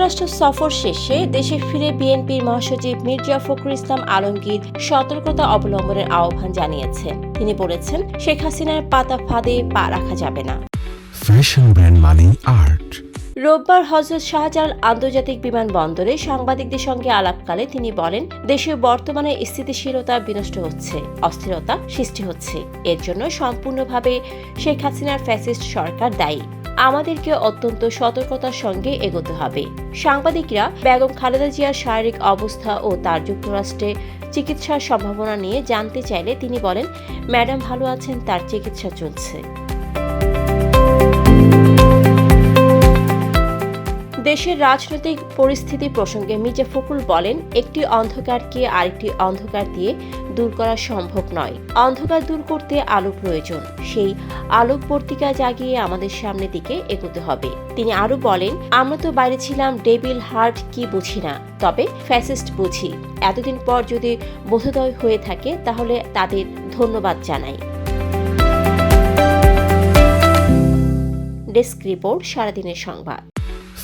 যুক্তরাষ্ট্র সফর শেষে দেশে ফিরে বিএনপির মহাসচিব মির্জা ফখরুল ইসলাম আলমগীর সতর্কতা অবলম্বনের আহ্বান জানিয়েছেন তিনি বলেছেন শেখ হাসিনার পাতা ফাঁদে পা রাখা যাবে না। ফ্যাশন ব্র্যান্ড মানে আর্ট রোববার হজরত শাহজালাল আন্তর্জাতিক বিমানবন্দরে সাংবাদিকদের সঙ্গে আলাপকালে তিনি বলেন দেশের বর্তমানে স্থিতিশীলতা বিনষ্ট হচ্ছে অস্থিরতা সৃষ্টি হচ্ছে। এর জন্য সম্পূর্ণভাবে শেখ হাসিনার ফ্যাসিস্ট সরকার দায়ী। আমাদেরকে অত্যন্ত সতর্কতার সঙ্গে এগোতে হবে। সাংবাদিকরা বেগম খালেদা জিয়ার শারীরিক অবস্থা ও তার যুক্তরাষ্ট্রে চিকিৎসার সম্ভাবনা নিয়ে জানতে চাইলে তিনি বলেন, ম্যাডাম ভালো আছেন, তার চিকিৎসা চলছে। দেশের রাজনৈতিক পরিস্থিতি প্রসঙ্গে মির্জা ফখরুল বলেন, একটি অন্ধকারকে আরেকটি অন্ধকার দিয়ে দূর করা সম্ভব নয়। অন্ধকার দূর করতে আলো প্রয়োজন। সেই আলোক পত্রিকা জাগিয়ে আমাদের সামনের দিকে এগোতে হবে। তিনি আরও বলেন, আমরা তো বাইরে ছিলাম, ডেভিল হার্ট কি বুঝি না। তবে ফ্যাসিস্ট বুঝি। এতদিন পর যদি বোধোদয় হয়ে থাকে, তাহলে তাদের ধন্যবাদ জানাই। ডেস্ক রিপোর্ট, সারাদিনের সংবাদ।